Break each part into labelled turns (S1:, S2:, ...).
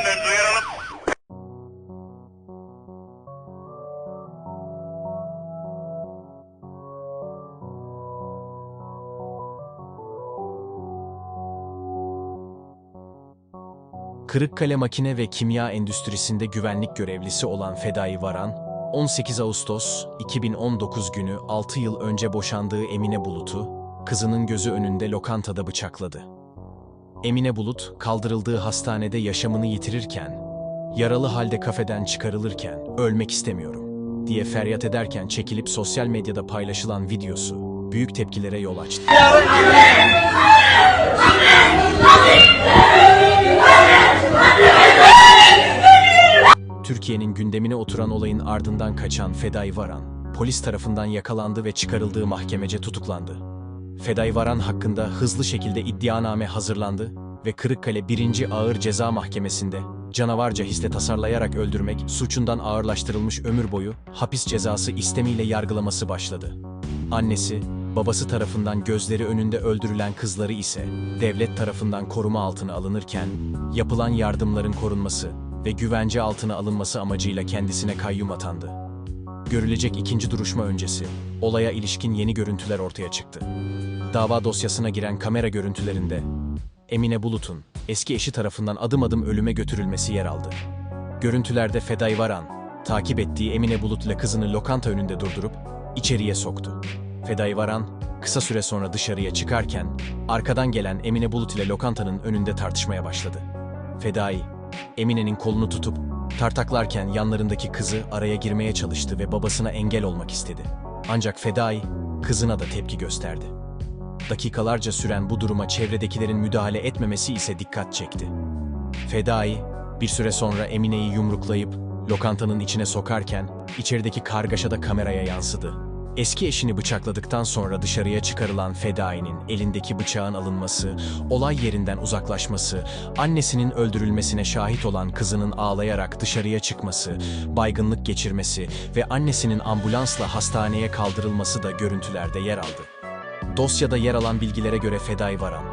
S1: üzerinden duyuralım. Kırıkkale Makine ve Kimya Endüstrisi'nde güvenlik görevlisi olan Fedai Varan, 18 Ağustos 2019 günü 6 yıl önce boşandığı Emine Bulut'u, kızının gözü önünde lokantada bıçakladı. Emine Bulut, kaldırıldığı hastanede yaşamını yitirirken, yaralı halde kafeden çıkarılırken, ölmek istemiyorum diye feryat ederken çekilip sosyal medyada paylaşılan videosu, büyük tepkilere yol açtı. Türkiye'nin gündemine oturan olayın ardından kaçan Fedai Varan, polis tarafından yakalandı ve çıkarıldığı mahkemece tutuklandı. Fedai Varan hakkında hızlı şekilde iddianame hazırlandı ve Kırıkkale 1. Ağır Ceza Mahkemesi'nde canavarca hisle tasarlayarak öldürmek suçundan ağırlaştırılmış ömür boyu hapis cezası istemiyle yargılaması başladı. Annesi, babası tarafından gözleri önünde öldürülen kızları ise devlet tarafından koruma altına alınırken yapılan yardımların korunması ve güvence altına alınması amacıyla kendisine kayyum atandı. Görülecek ikinci duruşma öncesi olaya ilişkin yeni görüntüler ortaya çıktı. Dava dosyasına giren kamera görüntülerinde Emine Bulut'un eski eşi tarafından adım adım ölüme götürülmesi yer aldı. Görüntülerde Fedai Varan, takip ettiği Emine Bulut ile kızını lokanta önünde durdurup içeriye soktu. Fedai Varan, kısa süre sonra dışarıya çıkarken arkadan gelen Emine Bulut ile lokantanın önünde tartışmaya başladı. Fedai, Emine'nin kolunu tutup tartaklarken yanlarındaki kızı araya girmeye çalıştı ve babasına engel olmak istedi. Ancak Fedai, kızına da tepki gösterdi. Dakikalarca süren bu duruma çevredekilerin müdahale etmemesi ise dikkat çekti. Fedai, bir süre sonra Emine'yi yumruklayıp lokantanın içine sokarken içerideki kargaşa da kameraya yansıdı. Eski eşini bıçakladıktan sonra dışarıya çıkarılan Fedai'nin elindeki bıçağın alınması, olay yerinden uzaklaşması, annesinin öldürülmesine şahit olan kızının ağlayarak dışarıya çıkması, baygınlık geçirmesi ve annesinin ambulansla hastaneye kaldırılması da görüntülerde yer aldı. Dosyada yer alan bilgilere göre Fedai Varan,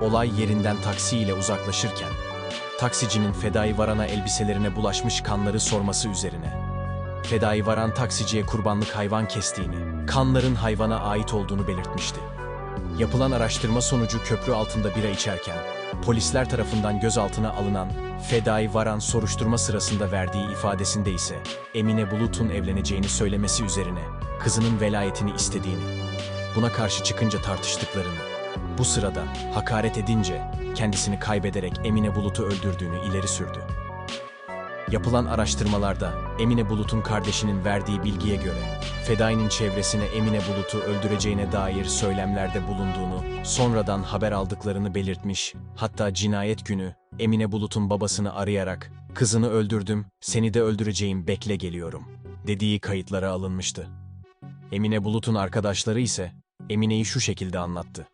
S1: olay yerinden taksiyle uzaklaşırken, taksicinin Fedai Varan'a elbiselerine bulaşmış kanları sorması üzerine, Fedai Varan taksiciye kurbanlık hayvan kestiğini, kanların hayvana ait olduğunu belirtmişti. Yapılan araştırma sonucu köprü altında bira içerken, polisler tarafından gözaltına alınan Fedai Varan soruşturma sırasında verdiği ifadesinde ise Emine Bulut'un evleneceğini söylemesi üzerine kızının velayetini istediğini, buna karşı çıkınca tartıştıklarını, bu sırada hakaret edince kendisini kaybederek Emine Bulut'u öldürdüğünü ileri sürdü. Yapılan araştırmalarda Emine Bulut'un kardeşinin verdiği bilgiye göre Fedai'nin çevresine Emine Bulut'u öldüreceğine dair söylemlerde bulunduğunu, sonradan haber aldıklarını belirtmiş, hatta cinayet günü Emine Bulut'un babasını arayarak "Kızını öldürdüm, seni de öldüreceğim, bekle geliyorum." dediği kayıtlara alınmıştı. Emine Bulut'un arkadaşları ise Emine'yi şu şekilde anlattı.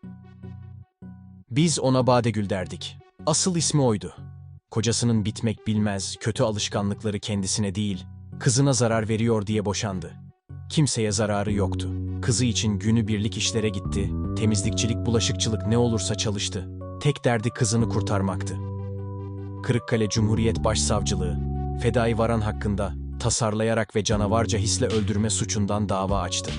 S1: Biz ona Badegül derdik. Asıl ismi oydu. Kocasının bitmek bilmez, kötü alışkanlıkları kendisine değil, kızına zarar veriyor diye boşandı. Kimseye zararı yoktu. Kızı için günü birlik işlere gitti, temizlikçilik, bulaşıkçılık ne olursa çalıştı. Tek derdi kızını kurtarmaktı. Kırıkkale Cumhuriyet Başsavcılığı, Fedai Varan hakkında tasarlayarak ve canavarca hisle öldürme suçundan dava açtı.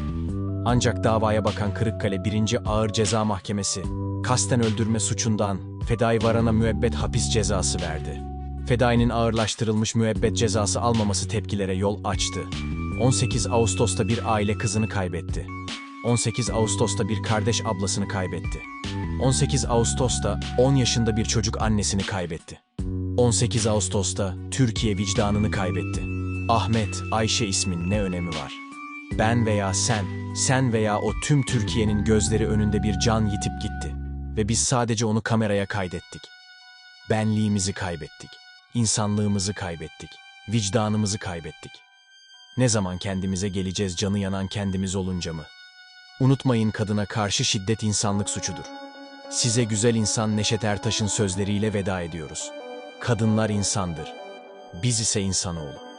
S1: Ancak davaya bakan Kırıkkale 1. Ağır Ceza Mahkemesi, kasten öldürme suçundan Fedai Varan'a müebbet hapis cezası verdi. Fedai'nin ağırlaştırılmış müebbet cezası almaması tepkilere yol açtı. 18 Ağustos'ta bir aile kızını kaybetti. 18 Ağustos'ta bir kardeş ablasını kaybetti. 18 Ağustos'ta 10 yaşında bir çocuk annesini kaybetti. 18 Ağustos'ta Türkiye vicdanını kaybetti. Ahmet, Ayşe ismin ne önemi var? Ben veya sen, sen veya o tüm Türkiye'nin gözleri önünde bir can yitip gitti. Ve biz sadece onu kameraya kaydettik. Benliğimizi kaybettik. insanlığımızı kaybettik. Vicdanımızı kaybettik. Ne zaman kendimize geleceğiz canı yanan kendimiz olunca mı? Unutmayın kadına karşı şiddet insanlık suçudur. Size güzel insan Neşet Ertaş'ın sözleriyle veda ediyoruz. Kadınlar insandır. Biz ise insanoğlu.